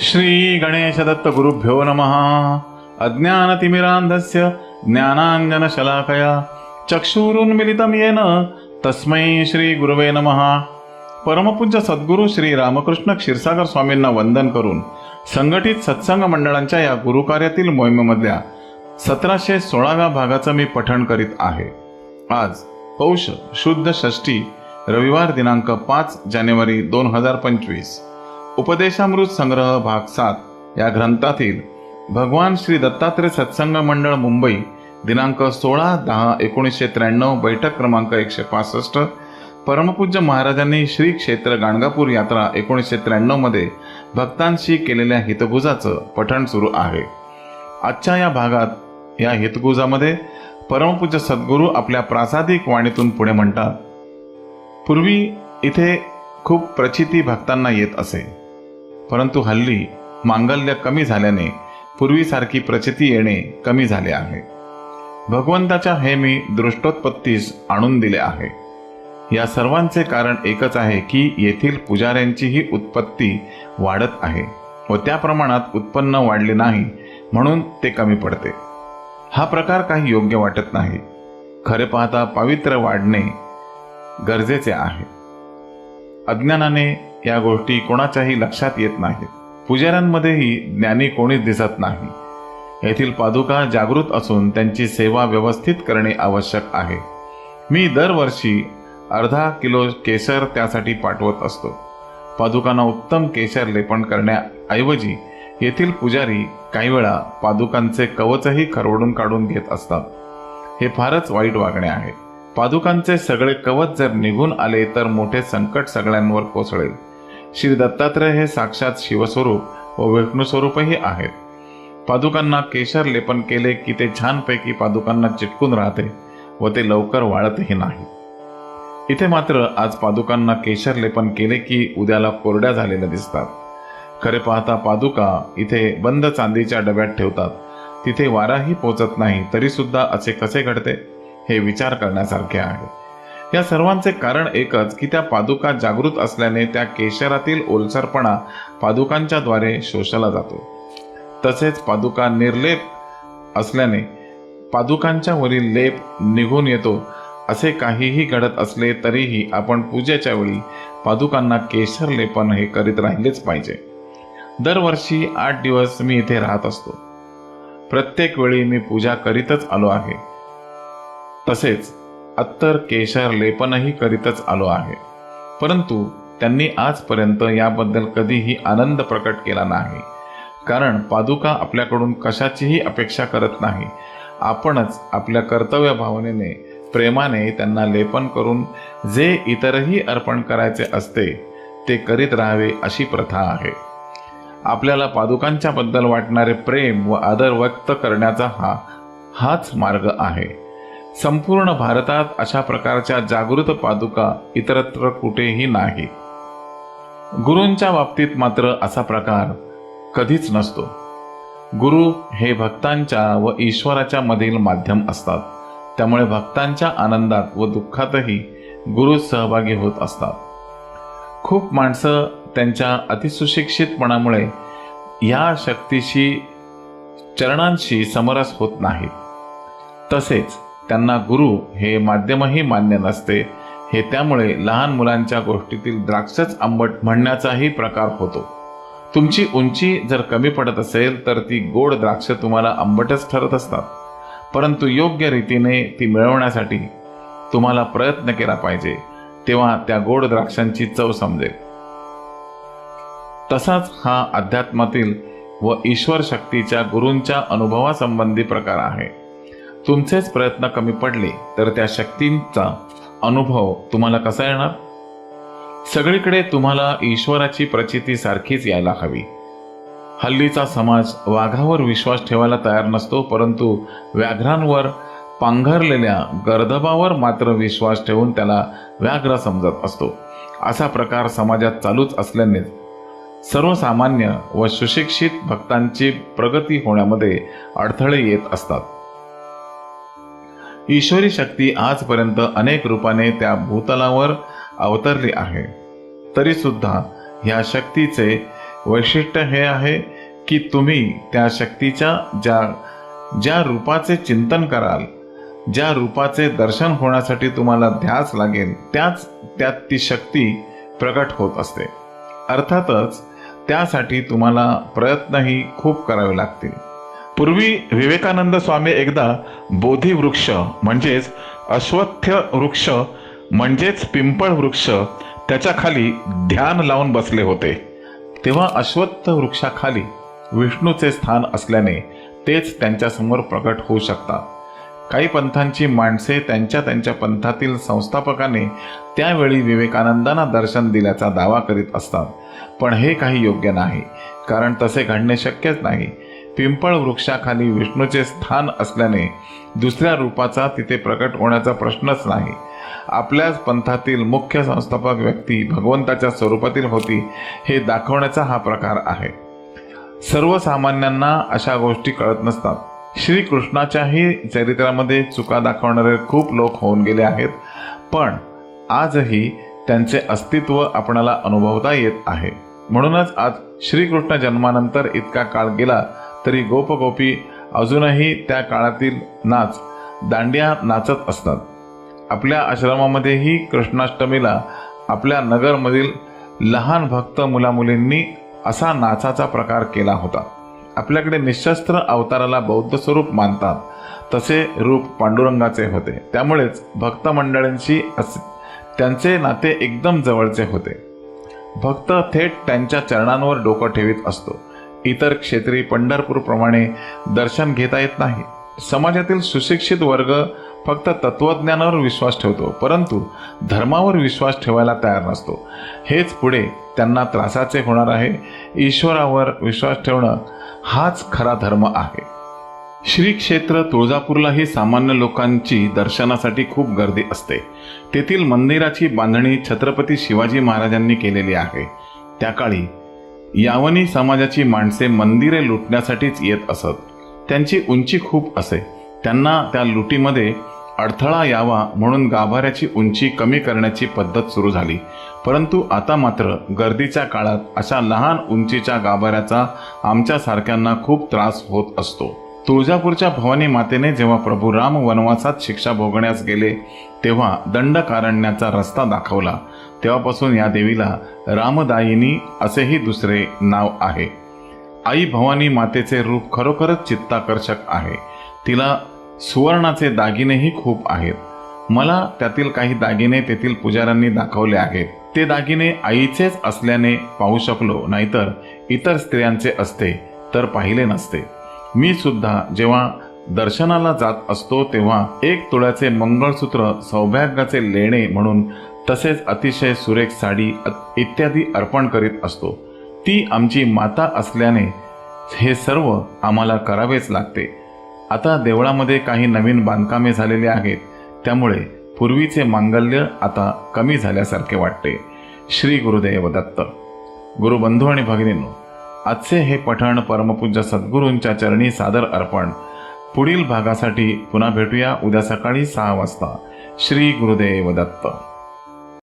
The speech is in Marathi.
श्री गणेश दत्त गुरुभ्यो नमः। अज्ञानतिमिरान्धस्य ज्ञानाञ्जनशलाकया चक्षुरुन्मिलितं येन तस्मै श्री गुरवे नमः। परमपूज्य सद्गुरू श्री रामकृष्ण क्षीरसागर स्वामींना वंदन करून संघटित सत्संग मंडळांच्या या गुरुकार्यातील मोहिमेमधल्या सतराशे सोळाव्या भागाचं मी पठण करीत आहे. आज पौष शुद्ध षष्टी रविवार दिनांक पाच जानेवारी दोन हजार पंचवीस. उपदेशामृत संग्रह भाग सात या ग्रंथातील भगवान श्री दत्तात्रय सत्संग मंडळ मुंबई दिनांक सोळा दहा एकोणीसशे त्र्याण्णव बैठक क्रमांक एकशे पासष्ट परमपूज्य महाराजांनी श्री क्षेत्र गाणगापूर यात्रा एकोणीसशे त्र्याण्णवमध्ये भक्तांशी केलेल्या हितगुजाचं पठण सुरू आहे. आजच्या या भागात या हितगुजामध्ये परमपूज्य सद्गुरू आपल्या प्रासादिक वाणीतून पुढे म्हणतात पूर्वी इथे खूप प्रचिती भक्तांना येत असे. परंतु हल्ली मांगल्य कमी झाल्याने पूर्वीसारखी प्रचिती येणे कमी झाले आहे. भगवंताच्या हे मी दृष्टोत्पत्तीस आणून दिले आहे. या सर्वांचे कारण एकच आहे की येथील पुजाऱ्यांचीही उत्पत्ती वाढत आहे व त्या प्रमाणात उत्पन्न वाढले नाही म्हणून ते कमी पडते. हा प्रकार काही योग्य वाटत नाही. खरे पाहता पवित्र वाढणे गरजेचे आहे. अज्ञानाने या गोष्टी कोणाच्याही लक्षात येत नाहीत. पुजाऱ्यांमध्येही ज्ञानी कोणीच दिसत नाही. येथील पादुका जागृत असून त्यांची सेवा व्यवस्थित करणे आवश्यक आहे. मी दरवर्षी अर्धा किलो केशर त्यासाठी पाठवत असतो. पादुकांना उत्तम केशर लेपन करण्याऐवजी येथील पुजारी काही वेळा पादुकांचे कवचही खरवडून काढून घेत असतात. हे फारच वाईट वागणे आहे. पादुकांचे सगळे कवच जर निघून आले तर मोठे संकट सगळ्यांवर कोसळेल. श्री दत्तात्रय हे साक्षात शिवस्वरूप व विष्णुस्वरूपही आहेत. पादुकांना केशर लेपन केले की ते छानपैकी पादुकांना चिटकून राहते व ते लवकर वाळतही नाही. इथे मात्र आज पादुकांना केशर लेपन केले की उद्याला कोरड्या झालेल्या दिसतात. खरे पाहता पादुका इथे बंद चांदीच्या डब्यात ठेवतात. तिथे वाराही पोचत नाही तरीसुद्धा असे कसे घडते हे विचार करण्यासारखे आहे. या सर्वांचे कारण एकच की त्या पादुका जागृत असल्याने त्या केशरातील ओलसरपणा पादुकांच्या द्वारे शोषला जातो. तसेच पादुका निर्लेप असल्याने पादुकांच्या वरील लेप निघून येतो. असे काहीही घडत असले तरीही आपण पूजेच्या वेळी पादुकांना केशर लेपन हे करीत राहिलेच पाहिजे. दरवर्षी आठ दिवस मी इथे राहत असतो. प्रत्येक वेळी मी पूजा करीतच आलो आहे. तसेच अत्तर केशर लेपनही करीतच आलो आहे. परंतु त्यांनी आजपर्यंत याबद्दल कधीही आनंद प्रकट केला नाही. कारण पादुका आपल्याकडून कशाचीही अपेक्षा करत नाही. आपणच आपल्या कर्तव्य भावनेने प्रेमाने त्यांना लेपन करून जे इतरही अर्पण करायचे असते ते करीत राहावे अशी प्रथा आहे. आपल्याला पादुकांच्या बद्दल वाटणारे प्रेम व आदर व्यक्त करण्याचा हा हाच मार्ग आहे. संपूर्ण भारतात अशा प्रकारच्या जागृत पादुका इतरत्र कुठेही नाही गुरूंच्या बाबतीत मात्र असा प्रकार कधीच नसतो. गुरु हे भक्तांच्या व ईश्वराच्या मधील माध्यम असतात. त्यामुळे भक्तांच्या आनंदात व दुःखातही गुरु सहभागी होत असतात. खूप माणसं त्यांच्या अतिसुशिक्षितपणामुळे या शक्तीशी चरणांशी समरस होत नाहीत. तसेच त्यांना गुरु हे माध्यमही मान्य नसते. हे त्यामुळे लहान मुलांच्या गोष्टीतील द्राक्षच आंबट म्हणण्याचाही प्रकार होतो. तुमची उंची जर कमी पडत असेल तर ती गोड द्राक्ष तुम्हाला आंबटच ठरत असतात. परंतु योग्य रीतीने ती मिळवण्यासाठी तुम्हाला प्रयत्न केला पाहिजे तेव्हा त्या गोड द्राक्षांची चव समजेल. तसाच हा अध्यात्मातील व ईश्वर शक्तीच्या गुरूंच्या अनुभवासंबंधी प्रकार आहे. तुमचेच प्रयत्न कमी पडले तर त्या शक्तींचा अनुभव तुम्हाला कसा येणार? सगळीकडे तुम्हाला ईश्वराची प्रचिती सारखीच यायला हवी. हल्लीचा समाज वाघावर विश्वास ठेवायला तयार नसतो परंतु व्याघ्रांवर पांघरलेल्या गर्दबावर मात्र विश्वास ठेवून त्याला व्याघ्र समजत असतो. असा प्रकार समाजात चालूच असल्याने सर्वसामान्य व सुशिक्षित भक्तांची प्रगती होण्यामध्ये अडथळे येत असतात. ईश्वरी शक्ती आजपर्यंत अनेक रूपाने त्या भूतलावर अवतरली आहे. तरी सुद्धा ह्या शक्तीचे वैशिष्ट्य हे आहे की तुम्ही त्या शक्तीच्या ज्या ज्या रूपाचे चिंतन कराल ज्या रूपाचे दर्शन होण्यासाठी तुम्हाला ध्यास लागेल त्याच त्यात ती शक्ती प्रकट होत असते. अर्थातच त्यासाठी तुम्हाला प्रयत्नही खूप करावे लागतील. पूर्वी विवेकानंद स्वामी एकदा बोधी वृक्ष म्हणजेच अश्वत्थ वृक्ष म्हणजेच पिंपळ वृक्ष त्याच्याखाली ध्यान लावून बसले होते. तेव्हा अश्वत्थ वृक्षाखाली विष्णूचे स्थान असल्याने तेच त्यांच्यासमोर प्रकट होऊ शकतात काही पंथांची माणसे त्यांच्या त्यांच्या पंथातील संस्थापकाने त्यावेळी विवेकानंदांना दर्शन दिल्याचा दावा करीत असतात. पण हे काही योग्य नाही कारण तसे घडणे शक्यच नाही. पिंपळ वृक्षाखाली विष्णूचे स्थान असल्याने दुसऱ्या रूपाचा तिथे प्रकट होण्याचा प्रश्नच नाही. आपल्याच पंथातील मुख्य संस्थापक व्यक्ती भगवंताच्या स्वरूपातील होती हे दाखवण्याचा हा प्रकार आहे. सर्वसामान्यांना अशा गोष्टी कळत नसतात. श्रीकृष्णाच्याही चरित्रामध्ये चुका दाखवणारे खूप लोक होऊन गेले आहेत पण आजही त्यांचे अस्तित्व आपणाला अनुभवता येत आहे. म्हणूनच आज श्रीकृष्ण जन्मानंतर इतका काळ गेला तरी गोपगोपी अजूनही त्या काळातील नाच दांडिया नाचत असतात. आपल्या आश्रमामध्येही कृष्णाष्टमीला आपल्या नगरमधील लहान भक्त मुलामुलींनी असा नाचाचा प्रकार केला होता. आपल्याकडे निशस्त्र अवताराला बौद्ध स्वरूप मानतात तसे रूप पांडुरंगाचे होते. त्यामुळेच भक्त मंडळींशी अस- त्यांचे नाते एकदम जवळचे होते. भक्त थेट त्यांच्या चरणांवर डोकं ठेवीत असतो. इतर क्षेत्री पंढरपूरप्रमाणे दर्शन घेता येत नाही. समाजातील सुशिक्षित वर्ग फक्त तत्वज्ञानावर विश्वास ठेवतो परंतु धर्मावर विश्वास ठेवायला तयार नसतो. हेच पुढे त्यांना त्रासाचे होणार आहे. ईश्वरावर विश्वास ठेवणं हाच खरा धर्म आहे. श्री क्षेत्र तुळजापूरलाही सामान्य लोकांची दर्शनासाठी खूप गर्दी असते. तेथील मंदिराची बांधणी छत्रपती शिवाजी महाराजांनी केलेली आहे. त्या काळी यावनी समाजाची माणसे मंदिरे लुटण्यासाठीच येत असत. त्यांची उंची खूप असे. त्यांना त्या लुटीमध्ये अडथळा यावा म्हणून गाभाऱ्याची उंची कमी करण्याची पद्धत सुरू झाली. परंतु आता मात्र गर्दीच्या काळात अशा लहान उंचीच्या गाभाऱ्याचा आमच्यासारख्यांना खूप त्रास होत असतो. तुळजापूरच्या भवानी मातेने जेव्हा प्रभू राम वनवासात शिक्षा भोगण्यास गेले तेव्हा दंडकारण्याचा रस्ता दाखवला. तेव्हापासून या देवीला रामदायिनी असेही दुसरे नाव आहे. आई भवानी मातेचे रूप खरोखरच चित्ताकर्षक आहे. तिला सुवर्णाचे दागिनेही खूप आहेत. मला त्यातील काही दागिने तेथील पुजाऱ्यांनी दाखवले आहेत. ते दागिने आईचेच असल्याने पाहू शकलो नाहीतर इतर स्त्रियांचे असते तर पाहिले नसते. मी सुद्धा जेव्हा दर्शनाला जात असतो तेव्हा एक तुळ्याचे मंगळसूत्र सौभाग्याचे लेणे म्हणून तसेच अतिशय सुरेख साडी इत्यादी अर्पण करीत असतो. ती आमची माता असल्याने हे सर्व आम्हाला करावेच लागते. आता देवळामध्ये काही नवीन बांधकामे झालेली आहेत. त्यामुळे पूर्वीचे मांगल्य आता कमी झाल्यासारखे वाटते. श्री गुरुदेव दत्त. गुरुबंधू आणि भगिनींनो आजचे हे पठण परमपूज्य सद्गुरूंच्या चरणी सादर अर्पण. पुढील भागासाठी पुन्हा भेटूया उद्या सकाळी सहा वाजता. श्री गुरुदेव दत्त.